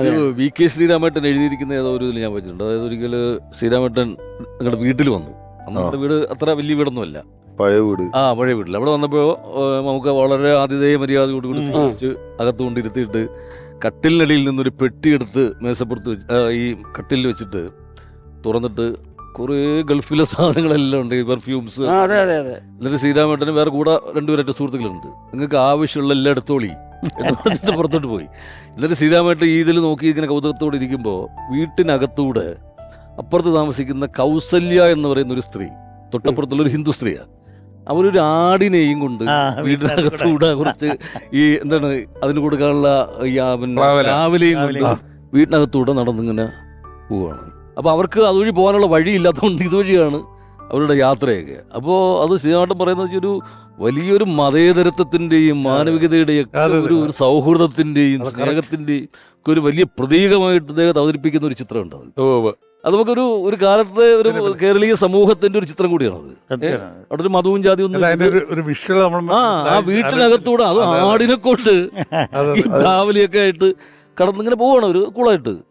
ഒരു V K ശ്രീരാമേട്ടൻ എഴുതിയിരിക്കുന്ന ഏതോ ഒരു ഇതിൽ ഞാൻ വെച്ചിട്ടുണ്ട്. അതായത് ഒരിക്കൽ ശ്രീരാമേട്ടൻ നിങ്ങളുടെ വീട്ടിൽ വന്നു. നമ്മുടെ വീട് അത്ര വലിയ വീടൊന്നുമല്ല. പഴയ വീട്. ആ പഴയ വീട്ടിൽ അവിടെ വന്നപ്പോൾ നമുക്ക് വളരെ ആതിഥേയ മര്യാദയോട് കൂടി. സ്വീകരിച്ച് അകത്ത് കൊണ്ടിരുത്തിയിട്ട് കട്ടിലിനടിയിൽ നിന്നൊരു പെട്ടിയെടുത്ത് മേശപ്പുറത്ത് വെച്ച് ഈ കട്ടിലിൽ വെച്ചിട്ട് തുറന്നിട്ട് കുറേ ഗൾഫിലെ സാധനങ്ങളെല്ലാം ഉണ്ട് ഈ പെർഫ്യൂംസ് അതെ അതെ അതെ. എന്നിട്ട് ശ്രീരാമേട്ടന് വേറെ കൂടെ രണ്ടുപേരൊക്കെ സുഹൃത്തുക്കളുണ്ട്. നിങ്ങൾക്ക് ആവശ്യമുള്ള എല്ലാം എടുത്തോളി എന്ന് പറഞ്ഞിട്ട് പുറത്തോട്ട് പോയി. എന്നിട്ട് ശ്രീരാമേട്ടൻ ഈ ഇതിൽ നോക്കി ഇങ്ങനെ കൗതുകത്തോടെ ഇരിക്കുമ്പോൾ വീട്ടിനകത്തൂടെ അപ്പുറത്ത് താമസിക്കുന്ന കൗസല്യ എന്ന് പറയുന്ന ഒരു സ്ത്രീ തൊട്ടപ്പുറത്തുള്ള ഒരു ഹിന്ദു സ്ത്രീയാണ് അവരൊരു ആടിനെയും കൊണ്ട് വീടിനകത്തൂടെ കുറച്ച് ഈ എന്താണ് അതിന് കൊടുക്കാനുള്ള രാവിലെയും കൊണ്ട്. വീട്ടിനകത്തൂടെ നടന്നിങ്ങനെ പോവുകയാണ് അപ്പോൾ അവർക്ക് അതുവഴി പോകാനുള്ള വഴിയില്ലാത്തതുകൊണ്ട് ഇതുവഴിയാണ് അവരുടെ യാത്രയൊക്കെ. അപ്പോൾ അത് ശ്രീനാട്ടം പറയുന്നത് വെച്ചാൽ ഒരു വലിയൊരു മതേതരത്വത്തിന്റെയും മാനവികതയുടെയും. ഒരു ഒരു സൗഹൃദത്തിന്റെയും സ്നേഹത്തിന്റെയും ഒക്കെ ഒരു വലിയ പ്രതീകമായിട്ട് അദ്ദേഹത്തെ അവതരിപ്പിക്കുന്ന ഒരു ചിത്രമുണ്ട് അത്. അത് നമുക്കൊരു ഒരു കാലത്തെ ഒരു. കേരളീയ സമൂഹത്തിന്റെ ഒരു ചിത്രം കൂടിയാണത്. അവിടെ ഒരു മതവും ജാതിയും ഒന്നും ആ ആ വീട്ടിനകത്തൂടെ അത്. ആടിനെ കൊണ്ട് ഈ രാവിലെയൊക്കെ ആയിട്ട് കടന്നിങ്ങനെ പോവാണ് ഒരു കൂളായിട്ട്.